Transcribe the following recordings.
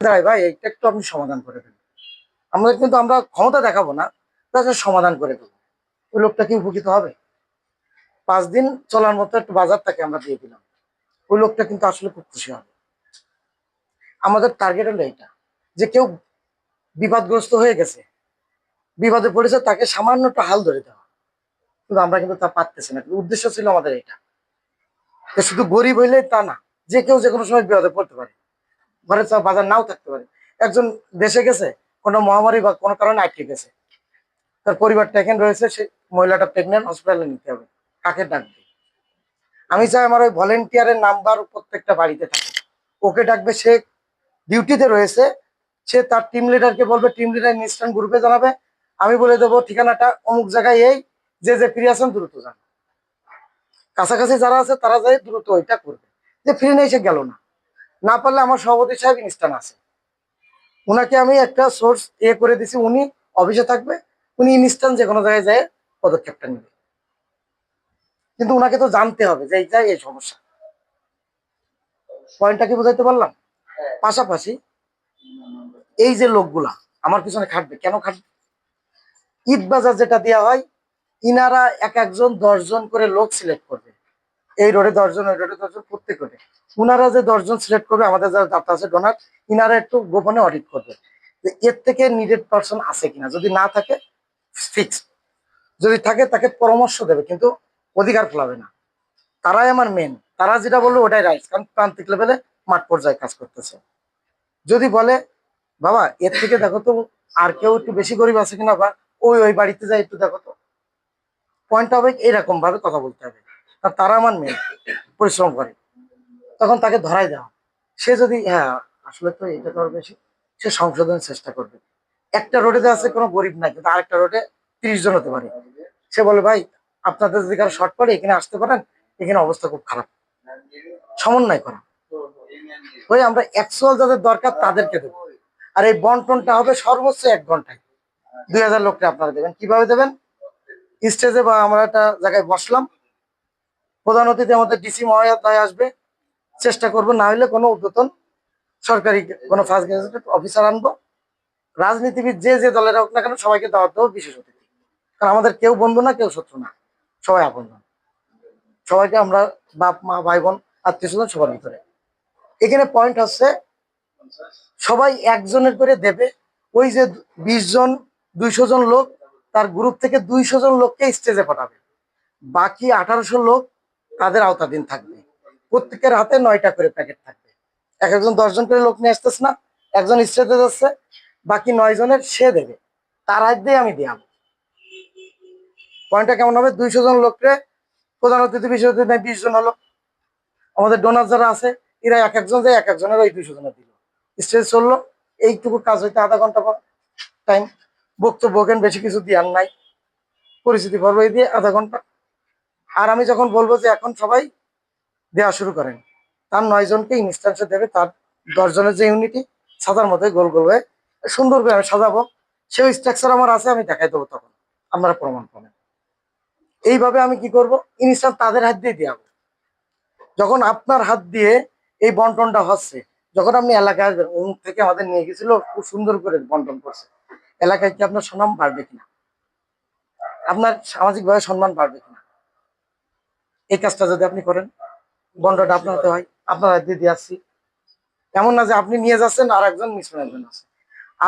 দাঁড়ায় ভাই, এইটা একটু আপনি সমাধান করে দেবেন আমাদের কিন্তু আমরা ক্ষমতা দেখাবো না তাহলে সমাধান করে দেবো। ওই লোকটা কি উপকৃত হবে? পাঁচ দিন চলার মতো একটু বাজার তাকে আমরা দিয়ে দিলাম। ওই লোকটা কিন্তু আসলে খুব খুশি হবে। আমাদের টার্গেট হলো এটা, যে কেউ বিপদগ্রস্ত হয়ে গেছে, বিপদে পড়েছে, তাকে সামান্য একটু হাল ধরে দেওয়া। কিন্তু আমরা কিন্তু তা পারতেছি না। উদ্দেশ্য ছিল আমাদের এটা। শুধু গরিব হইলে তা না, যে কেউ যে কোনো সময় বিপদে পড়তে পারে। ঘরে চা বাজার নাও থাকতে পারে। একজন দেশে গেছে, কোনো মহামারী বা কোনো কারণে আটকে গেছে। তার পরিবারটা এখানে রয়েছে, সে মহিলাটা প্রেগনেন্ট হসপিটালে নিতে হবে। কাকে ডাকবে আমি চাই আমার ওই ভলেন্টিয়ারের নাম্বার প্রত্যেকটা বাড়িতে থাকে। ওকে ডাকবে, সে ডিউটিতে রয়েছে। সে তার টিম লিডারকে বলবে টিম লিডার ইনস্ট্যান্ট গ্রুপে জানাবে। আমি বলে দেবো, ঠিকানাটা অমুক জায়গায় এই, যে যে ফ্রি আছেন দ্রুত যান কাছাকাছি যারা আছে, তারা যাই দ্রুত ওইটা করবে। যে ফ্রি নেই, সে গেল না। না পারলে আমার সভাপতি সাহেব ইনস্ট্যান্ট আছে। ওনাকে আমি একটা সোর্স এ করে দিছি উনি অফিসে থাকবে উনি ইনস্ট্যান্ট যে কোনো জায়গায় যায় পদক্ষেপটা নেবে। কিন্তু ওনাকে তো জানতে হবে যে এইটা এই সমস্যা। পয়েন্টটা কি বোঝাইতে পারলাম? পাশাপাশি এই যে লোকগুলা আমার পিছনে খাটবে কেন খাটবে? ঈদ বাজার যেটা দেওয়া হয় ইনারা এক একজন দশজন করে লোক সিলেক্ট করবে। এই রোডে দশজন, ওই রোডে দশজন, প্রত্যেক রোডে। উনারা যে দশজন সিলেক্ট করবে, আমাদের যারা দাতা আছে ডোনার ইনারা একটু গোপনে অডিট করবে যে এর থেকে নিডেড পার্সন আছে কিনা। যদি না থাকে ফিক্সড যদি থাকে, তাকে পরামর্শ দেবে, কিন্তু অধিকার ফেলাবে না। তারাই আমার মেন তারা যেটা বলল ওটাই রাইট কারণ প্রান্তিক লেভেলে মাঠ পর্যায়ে কাজ করতেছে। যদি বলে, বাবা, এর থেকে দেখো তো, আর কেউ একটু বেশি গরিব আছে কিনা, বা ওই ওই বাড়িতে যাই একটু দেখো তো। পয়েন্ট হবে এরকম ভাবে কথা বলতে হবে। আর তারা আমার মেয়ে, পরিশ্রম করে। তখন তাকে ধরাই দেওয়া সে যদি হ্যাঁ আসলে তো এটা তো বেশি সে সংশোধনের চেষ্টা করবে। একটা রোডে আছে, কোনো গরিব নাই, কিন্তু আরেকটা রোডে তিরিশ জন হতে পারে। সে বলে, ভাই, আপনাদের যদি কারও শর্ট পড়ে, এখানে আসতে পারেন, এখানে অবস্থা খুব খারাপ। সমন্বয় করা। ওই আমরা অ্যাকচুয়াল যাদের দরকার, তাদেরকে দেবো। আর এই বন্টনটা হবে সর্বোচ্চ এক ঘন্টায়। দুই হাজার লোককে আপনারা দেবেন। কীভাবে দেবেন? স্টেজে বা আমরা একটা জায়গায় বসলাম প্রধান অতিথি আমাদের ডিসি মহাশয় আসবে। চেষ্টা করব, না হলে কোনো উদ্বোধন সরকারি কোনো ফার্স্ট গ্যাজেটেড অফিসার আনব। রাজনীতিবিদ যে যে দলের হোক না কেন সবাইকে দাওয়াত দেবো বিশেষ অতিথি। কারণ আমাদের কেউ বন্ধু না, কেউ শত্রু না। সবাই আপন সবাইকে আমরা বাপ, মা, ভাই, বোন, আত্মীয় স্বজন সবার ভিতরে। এখানে পয়েন্ট হচ্ছে, সবাই একজনের করে দেবে। ওই যে বিশ জন, দুইশো জন লোক, তার গ্রুপ থেকে দুইশো জন লোককে স্টেজে পাঠাবে। বাকি আঠারোশো লোক তাদের আওতাধীন থাকবে। প্রত্যেকের হাতে নয়টা করে প্যাকেট থাকবে। এক একজন দশজন করে লোক নিয়ে আসতেছে না, একজন স্টেজে যাচ্ছে, বাকি নয় জনের সে দেবে। তার হাত দিয়ে আমি দিয়াম পয়েন্টটা কেমন হবে? দুইশো জন লোককে প্রধান অতিথি বিশেষ অতিথি নেয় বিশ জন হলো। আমাদের ডোনার যারা আছে, এরা এক একজন যায় এক একজনের ওই দুইশো জনের দিল। স্টেজ চলল, এইটুকু কাজ হইতে আধা ঘণ্টা পর টাইম বক্তব্য বেশি কিছু দেওয়ার নাই। পরিস্থিতি পর্ব দিয়ে আধা ঘণ্টা আর আমি যখন বলব যে এখন সবাই দেওয়া শুরু করেন, তার নয় জনকে ইনস্ট্যান্সে দেবে, তার দশ জনের যে ইউনিটি সাদার মধ্যে গোল গোল হয়ে সুন্দর করে আমি সাজাবো। সেই স্ট্রাকচার আমার আছে, আমি দেখাই দেবো তখন। আপনারা প্রমাণ পাবেন এইভাবে আমি কি করব? ইনস্ট্যান্ট তাদের হাত দিয়ে দেওয়াবো যখন আপনার হাত দিয়ে এই বন্টনটা হচ্ছে, যখন আপনি এলাকায় আসবেন অমুক থেকে আমাদের নিয়ে গেছিল, খুব সুন্দর করে বন্টন করছে। এলাকায় কি আপনার সুনাম বাড়বে কিনা? আপনার সামাজিকভাবে সম্মান বাড়বে এই কাজটা যদি আপনি করেন বন্টনটা আপনার হাতে হয়, আপনার হাত দিয়ে আসছি। এমন না যে আপনি নিয়ে যাচ্ছেন আর একজন মিস ম্যানেজমেন্ট আছে।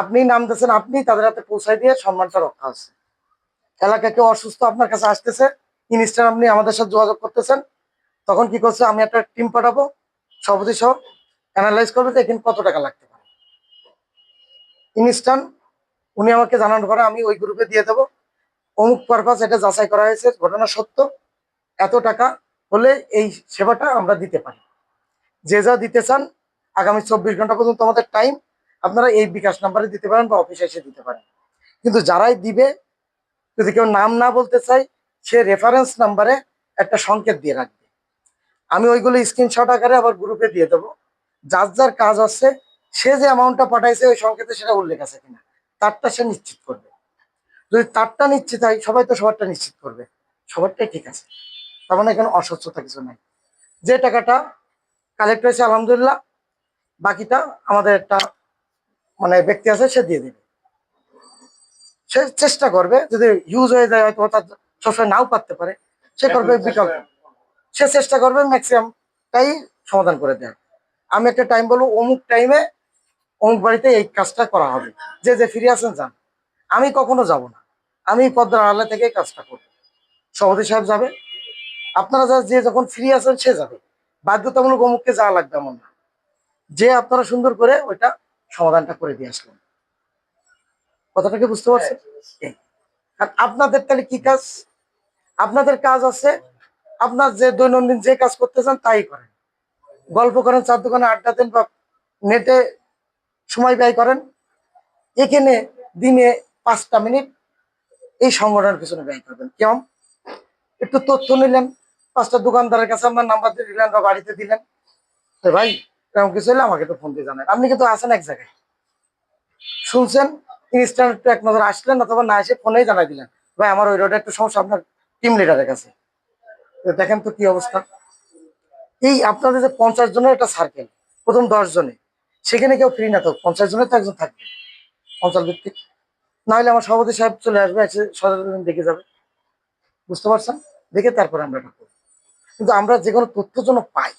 আপনি নাম দিচ্ছেন আপনি তাদের হাতে পৌঁছায় দিয়ে সম্মানটা রক্ষা আছে। এলাকা কেউ অসুস্থ আপনার কাছে আসতেছে ইনস্ট্যান্ট আপনি আমাদের সাথে যোগাযোগ করতেছেন, তখন কি করছে, আমি একটা টিম পাঠাবো, সভাপতি সহ অ্যানালাইজ করবে যে এখানে কত টাকা লাগতে পারে। ইনস্ট্যান্ট উনি আমাকে জানানোর পরে আমি ওই গ্রুপে দিয়ে দেবো। অমুক পারপাস এটা যাচাই করা হয়েছে, ঘটনা সত্য। এত টাকা হলে এই সেবাটা আমরা দিতে পারি। যে যা দিতে চান, আগামী চব্বিশ ঘণ্টা পর্যন্ত আমাদের টাইম আপনারা এই বিকাশ নাম্বারে দিতে পারেন বা অফিসে এসে দিতে পারেন। কিন্তু যারাই দিবে, যদি কেউ নাম না বলতে চাই সে রেফারেন্স নাম্বারে একটা সংকেত দিয়ে রাখবে। আমি ওইগুলো স্ক্রিনশট আকারে আবার গ্রুপে দিয়ে দেবো। যার যার কাজ আছে, সে যে অ্যামাউন্টটা পাঠাইছে, ওই সংকেতে সেটা উল্লেখ আছে কিনা, তারটা সে নিশ্চিত করবে। যদি তারটা নিশ্চিত হয়, সবাই তো সবারটা নিশ্চিত করবে। সবারটাই ঠিক আছে। তার মানে এখানে অস্বচ্ছতা কিছু নাই। যে টাকাটা কালেক্ট হয়েছে আলহামদুলিল্লাহ বাকিটা আমাদের একটা মানে ব্যক্তি আছে সে দিয়ে দেবে। সে চেষ্টা করবে যদি ইউজ হয়ে যায় হয়তো তার সবসময় নাও পারতে পারে সে করবে বিকল্প। সে চেষ্টা করবে ম্যাক্সিমামটাই সমাধান করে দেওয়ার। আমি একটা টাইম বলব অমুক টাইমে অমুক বাড়িতে এই কাজটা করা হবে। যে যে ফিরে আসেন যান। আমি কখনো যাব না। আমি পদ্মার আড়ালে থেকে কাজটা করব। সভাপতি সাহেব যাবে আপনারা যা যে যখন ফ্রি আছেন সে যাবে। বাধ্যতামূলক অমুককে যাওয়া লাগবে এমন না। যে আপনারা সুন্দর করে ওইটা সমাধানটা করে দিয়ে আসলেন। কথাটা কি বুঝতে পারছেন? এই। আর আপনাদের তাহলে কি কাজ? আপনাদের কাজ আছে আপনার যে দৈনন্দিন যে কাজ করতে চান তাই করেন। গল্প করেন চার দোকানে আড্ডা দেন বা নেটে সময় ব্যয় করেন এখানে দিনে পাঁচটা মিনিট এই সংগঠনের পিছনে ব্যয় করবেন। কেমন? একটু তথ্য নিলেন পাঁচটা দোকানদারের কাছে আমার নাম্বার দিয়ে দিলেন বা বাড়িতে দিলেন। ভাই, এরকম কিছু হলে আমাকে তো ফোন দিয়ে জানেন আপনি কিন্তু আছেন এক জায়গায়। শুনছেন? ইনস্ট্যান্ট এক নজর আসলেন অথবা না এসে ফোনেই জানাই দিলেন। ভাই, আমার ওই রোডে একটু সমস্যা, আপনার টিম লিডারের কাছে। দেখেন তো কি অবস্থা। এই আপনাদের যে পঞ্চাশ জনের একটা সার্কেল প্রথম দশ জনে, সেখানে কেউ ফ্রি না তো, পঞ্চাশ জনের তো একজন থাকবে। অঞ্চল ভিত্তিক না হলে আমার সভাপতি সাহেব চলে আসবে, এসে সচেতন দেখে যাবে। বুঝতে পারছেন? দেখে তারপরে আমরা এটা কিন্তু আমরা যে কোনো তথ্য যেন পাই।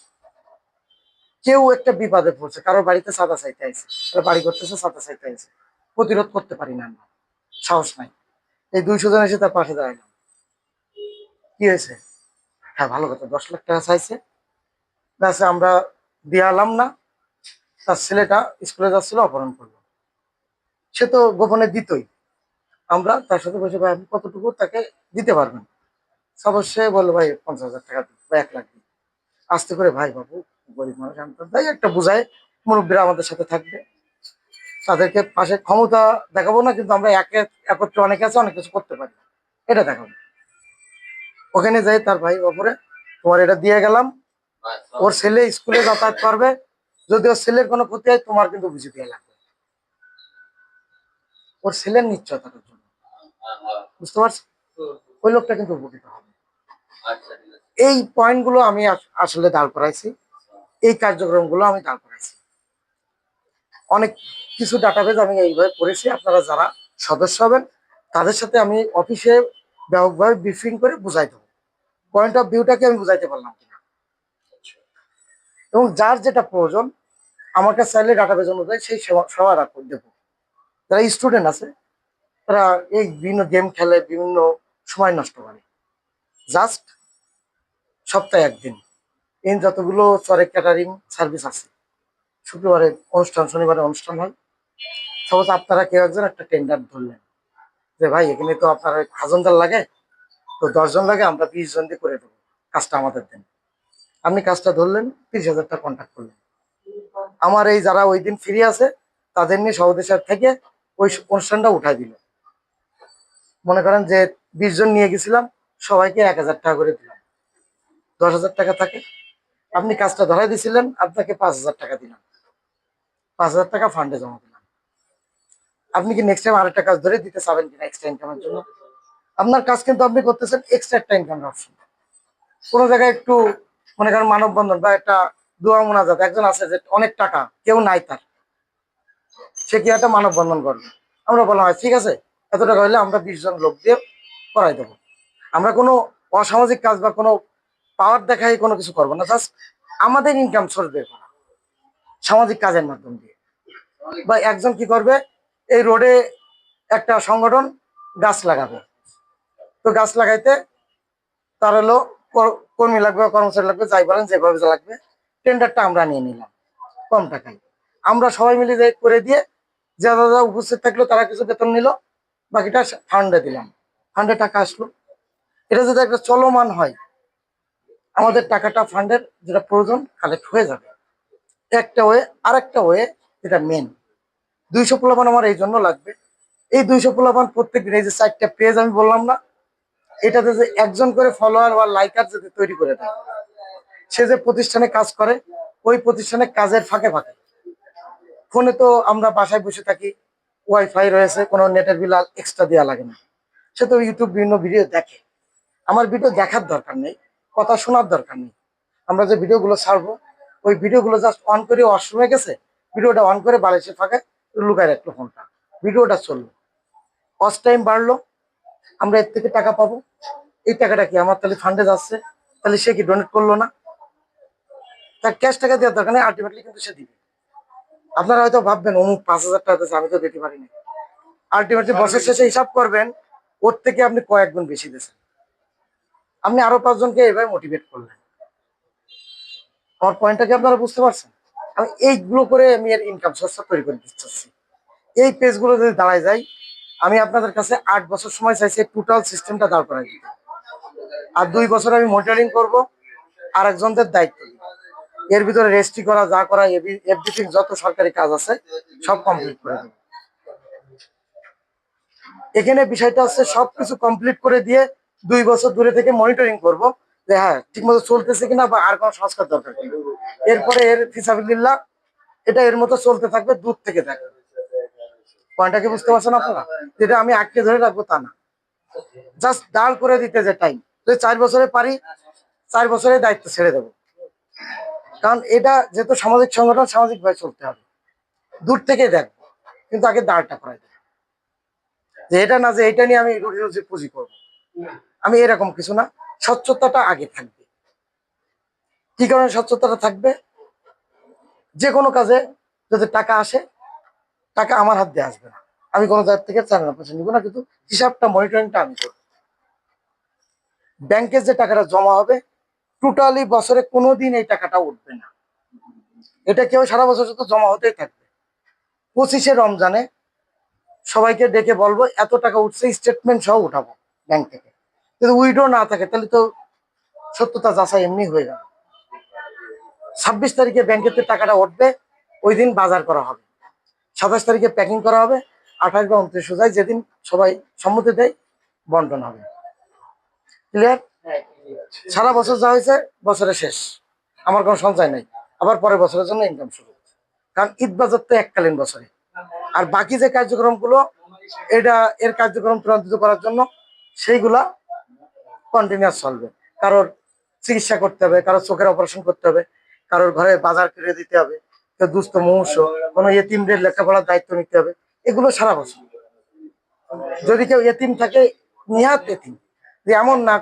কেউ একটা বিপদে পড়ছে, কারোর বাড়িতে সাদা চাইতে আছে কারও বাড়ি করতেছে সাদা চাইতে আছে প্রতিরোধ করতে পারি না আমরা, সাহস নাই। এই দুইশো জন এসে তার পাশে দাঁড়াইলাম। কি হয়েছে? হ্যাঁ ভালো কথা, দশ লাখ টাকা চাইছে। ব্যাসে, আমরা দিয়ে আলাম না, তার ছেলেটা স্কুলে যাচ্ছিল, অপহরণ করল। সে তো গোপনে দিতই। আমরা তার সাথে বসে ভাই, আপনি কতটুকু তাকে দিতে পারবেন? অবশ্যই বলল, ভাই, পঞ্চাশ হাজার টাকা দিন। এক লাখ দিন। আস্তে করে, ভাই বাবু, গরিব মানুষ, আমি তো তাই একটা বুঝায় মুরব্বীরা আমাদের সাথে থাকবে। তাদেরকে পাশে ক্ষমতা দেখাবো না, কিন্তু আমরা একে, একত্রে অনেকে আছে, অনেক কিছু করতে পারি। এটা দেখাবো। ওখানে যাই, তার ভাই বাপুরে তোমার এটা দিয়ে গেলাম। ওর ছেলে স্কুলে যাতায়াত করবে। যদি ওর ছেলের কোনো ক্ষতি হয়, তোমার কিন্তু বুঝে দিয়ে লাগবে। ওর ছেলের নিশ্চয়তার জন্য। বুঝতে পারছি? ওই লোকটা কিন্তু উপকৃত হবে। আচ্ছা এই পয়েন্টগুলো আমি আসলে দাঁড় করাইছি। এই কার্যক্রমগুলো আমি দাঁড় করাইছি। অনেক কিছু ডাটাবেজ আমি এইভাবে করেছি। আপনারা যারা সদস্য হবেন, তাদের সাথে আমি অফিসে ব্যাপকভাবে ব্রিফিং করে বুঝাই দেবো। পয়েন্ট অফ ভিউটাকে আমি বুঝাইতে পারলাম কিনা। এবং যার যেটা প্রয়োজন, আমার কাছে চাইলে ডাটাবেজ অনুযায়ী সেই সেবা রাখব দেবো। যারা স্টুডেন্ট আছে, তারা এই বিভিন্ন গেম খেলে বিভিন্ন সময় নষ্ট করে। জাস্ট সপ্তাহে একদিন। এই যতগুলো চরে ক্যাটারিং সার্ভিস আছে, শুক্রবারে অনুষ্ঠান, শনিবারে অনুষ্ঠান হয়। সাপোজ আপনারা কেউ একজন একটা টেন্ডার ধরলেন, যে ভাই, এখানে তো আপনার হাজনদার লাগে, তো দশজন লাগে, আমরা বিশ জন দিয়ে করে দেবো কাজটা আমাদের দেন। আপনি কাজটা ধরলেন, তিরিশ হাজার টাকা কন্ট্যাক্ট করলেন। আমার এই যারা ওই দিন ফ্রি আছে, তাদের নিয়ে সাহেব থেকে ওই অনুষ্ঠানটা উঠাই দিল। মনে করেন যে বিশ জন নিয়ে গেছিলাম, সবাইকে এক হাজার টাকা করে দিলাম দশ হাজার টাকা থাকে। আপনি কাজটা ধরাই দিয়েছিলেন আপনাকে পাঁচ হাজার টাকা দিলাম। পাঁচ হাজার টাকা ফান্ডে জমা দিলাম। আপনি কি নেক্সট টাইম আরেকটা কাজ ধরে দিতে চাবেন কিনা এক্সট্রা ইনকামের জন্য? আপনার কাজ কিন্তু আপনি করতেছেন এক্সট্রা একটা ইনকামের অপশন কোনো জায়গায় একটু মনে করেন মানববন্ধন বা একটা দোয়া মোনাজাত একজন আছে যে অনেক টাকা কেউ নাই তার। সে কি একটা মানববন্ধন করবে? আমরা বললাম "আচ্ছা, ঠিক আছে এত টাকা হলে আমরা বিশ জন লোক দিয়ে করাই দেবো। আমরা কোনো অসামাজিক কাজ বা কোনো পাওয়ার দেখাই কোনো কিছু করব না জাস্ট আমাদের ইনকাম সোর্স বের করা, সামাজিক কাজের মাধ্যম দিয়ে। বা একজন কি করবে, এই রোডে একটা সংগঠন গাছ লাগাবে। তো গাছ লাগাইতে তার হলো কর্মী লাগবে, কর্মচারী লাগবে, যাই বলেন, যেভাবে লাগবে টেন্ডারটা আমরা নিয়ে নিলাম, কম টাকায়। আমরা সবাই মিলে যাই করে দিয়ে যা যা যা উপস্থিত থাকল তারা কিছু বেতন নিল, বাকিটা ফান্ডে দিলাম। ফান্ডে টাকা আসলো। এটা যদি একটা চলমান হয় আমাদের টাকাটা ফান্ডের যেটা প্রয়োজন কালেক্ট হয়ে যাবে। একটা ওয়ে আর একটা ওয়ে যেটা মেন দুইশো পোলাপান আমার এই জন্য লাগবে। এই দুইশো পোলাপান প্রত্যেক দিন এই যে চারটা পেজ আমি বললাম না, এটাতে যে একজন করে ফলোয়ার বা লাইকার যদি তৈরি করে দেয়, সে যে প্রতিষ্ঠানে কাজ করে, ওই প্রতিষ্ঠানে কাজের ফাঁকে ফাঁকে। ফোনে তো আমরা বাসায় বসে থাকি ওয়াইফাই রয়েছে, কোনো নেটের বিল এক্সট্রা দেওয়া লাগে না। সে তো ইউটিউব বিভিন্ন ভিডিও দেখে। আমার ভিডিও দেখার দরকার নেই। কথা শোনার দরকার নেই। আমরা যে ভিডিওগুলো ছাড়বো ওই ভিডিওগুলো জাস্ট অন করে ওয়াশরুমে গেছে ভিডিওটা অন করে বালিশের ফাঁকে লুকায় রাখল ফোনটা ভিডিওটা চলল। ফার্স্ট টাইম বাড়লো আমরা এর থেকে টাকা পাবো। এই টাকাটা কি আমার তাহলে ফান্ডে যাচ্ছে? তাহলে সে কি ডোনেট করল না? তার ক্যাশ টাকা দেওয়ার দরকার নেই আলটিমেটলি কিন্তু সে দিবে। আপনারা হয়তো ভাববেন অমুক পাঁচ হাজার টাকা দিয়েছে, আমি তো দিতে পারিনি। আলটিমেটলি বছর শেষে হিসাব করবেন ওর থেকে আপনি কয়েক গুণ বেশি দিয়েছেন। আপনি আরও পাঁচজনকে এভাবে মোটিভেট করলেন। আমার পয়েন্টটা কি আপনারা বুঝতে পারছেন? আমি এইগুলো করে আমি এর ইনকাম সোর্স তৈরি করে দিতে চাচ্ছি এই পেজগুলো যদি দাঁড়ায় যায়, আমি আপনাদের কাছে আট বছর সময় চাইছি টোটাল সিস্টেমটা দাঁড় করাই দিতে। আর দুই বছর আমি মনিটরিং করব আর একজনদের দায়িত্ব এর ভিতরে রেজিস্ট্রি করা, যা করা এভরিথিং যত সরকারি কাজ আছে, সব কমপ্লিট করে এখানে বিষয়টা হচ্ছে সবকিছু কমপ্লিট করে দিয়ে দুই বছর দূরে থেকে মনিটরিং করব যে হ্যাঁ ঠিকমতো চলতেছে কিনা বা আর কোনো সংস্কার দরকার এরপরে এর ফিসাবিল্লাহ, এটা এর মতো চলতে থাকবে, দূর থেকে থাকবে। পয়েন্টটা কি বুঝতে পারছেন আপনারা? যেটা আমি আটকে ধরে রাখব তা না। জাস্ট দাঁড় করে দিতে যে টাইম যদি চার বছরে পারি, চার বছরে দায়িত্ব ছেড়ে দেবো। কারণ এটা যেহেতু সামাজিক সংগঠন সামাজিক ভাবে চলতে হবে। দূর থেকে দেখব কিন্তু আগে দাঁড়টা করাই দেবো যে এটা না যে এটা নিয়ে আমি রুজি রুজি পুঁজি করব। আমি এরকম কিছু না, স্বচ্ছতাটা আগে থাকবে। কি কারণে স্বচ্ছতাটা থাকবে? যে কোনো কাজে যদি টাকা আসে, টাকা আমার হাত দিয়ে আসবে না। আমি কোনো জায়গা থেকে চার না পয়সা নিবো না, কিন্তু হিসাবটা মনিটরিংটা আমি করব। ব্যাংকে যে টাকাটা জমা হবে টোটালি বছরে কোনোদিন এই টাকাটা উঠবে না। এটা কেউ সারা বছর শুধু জমা হতেই থাকবে? পঁচিশে রমজানে সবাইকে ডেকে বলব, এত টাকা উঠছে স্টেটমেন্ট সহ উঠাবো ব্যাংক থেকে। যদি উইডো না থাকে, তাহলে তো সত্যতা যাচাই এমনি হয়ে গেল। ছাব্বিশ তারিখে ব্যাংকেতে টাকাটা উঠবে, ওই দিন বাজার করা হবে। সাতাশ তারিখে প্যাকিং করা হবে, আঠাশ বা উনত্রিশ যায় যেদিন সবাই সম্মতি দেয়, বন্টন হবে। ক্লিয়ার সারা বছর যা হয়েছে, বছরের শেষ। আমার কোনো সঞ্চয় নাই। আবার পরের বছরের জন্য ইনকাম শুরু কারণ ঈদ বাজার তো এককালীন বছরে। আর বাকি যে কার্যক্রমগুলো, এটা এর কার্যক্রম ত্বরান্বিত করার জন্য, সেইগুলা কন্টিনিউয়াস চলবে। কারোর চিকিৎসা করতে হবে, কারোর চোখের অপারেশন করতে হবে, কারোর ঘরে বাজার কিনে দিতে হবে, কেউ দুস্থ মহুষ কোনো এতিমদের লেখাপড়ার দায়িত্ব নিতে হবে, এগুলো সারা বছর। যদি কেউ এতিম থাকে, নিহাত এতিম। যে এমন না